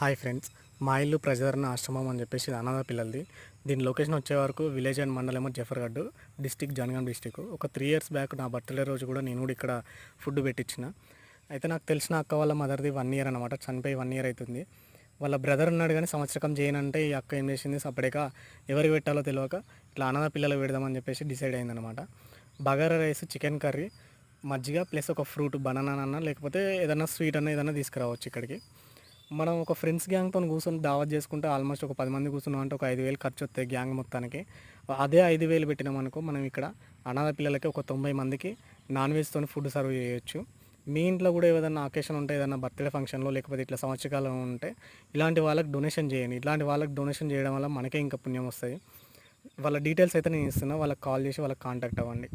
Hi friends మా ఇల్లు ప్రజాదరణ ఆశ్రమం అని చెప్పేసి ఇది అనాథ పిల్లలది. దీని లొకేషన్ వచ్చే వరకు విలేజ్ అండ్ మండలం జఫర్గఢ్ డిస్టిక్ జనగాం డిస్టిక్. ఒక త్రీ ఇయర్స్ బ్యాక్ నా బర్త్డే రోజు కూడా నేను కూడా ఇక్కడ ఫుడ్ పెట్టించిన అయితే నాకు తెలిసిన అక్క వాళ్ళ మదర్ది వన్ ఇయర్ అనమాట చనిపోయి వన్ ఇయర్ అవుతుంది వాళ్ళ బ్రదర్ ఉన్నాడు కానీ సంవత్సరకం చేయనంటే ఈ అక్క ఏం చేసింది సపరేట్గా ఎవరికి పెట్టాలో తెలియక ఇట్లా అనాథ పిల్లలు పెడదామని చెప్పేసి డిసైడ్ అయిందనమాట బగారా రైస్ చికెన్ కర్రీ మజ్జిగ ప్లస్ ఒక ఫ్రూట్ బనానా అన్న లేకపోతే ఏదైనా స్వీట్ అన్న ఏదైనా తీసుకురావచ్చు ఇక్కడికి. మనం ఒక ఫ్రెండ్స్ గ్యాంగ్తో కూర్చొని దావత్ చేసుకుంటే ఆల్మోస్ట్ ఒక పది మంది కూర్చున్నాం అంటే ఒక ఐదు వేలు ఖర్చు వస్తాయి గ్యాంగ్ మొత్తానికి. అదే ఐదు వేలు పెట్టినాం అనుకో మనం ఇక్కడ అనాథ పిల్లలకి ఒక తొంభై మందికి నాన్ వెజ్తో ఫుడ్ సర్వ్ చేయొచ్చు. మీ ఇంట్లో కూడా ఏదైనా అకేషన్ ఉంటే ఏదైనా బర్త్డే ఫంక్షన్లో లేకపోతే ఇట్లా సంవత్సరకాలం ఉంటే ఇలాంటి వాళ్ళకి డొనేషన్ చేయండి. ఇలాంటి వాళ్ళకి డొనేషన్ చేయడం వల్ల మనకే ఇంకా పుణ్యం వస్తుంది. వాళ్ళ డీటెయిల్స్ అయితే నేను ఇస్తున్నా. వాళ్ళకి కాల్ చేసి వాళ్ళకి కాంటాక్ట్ అవ్వండి.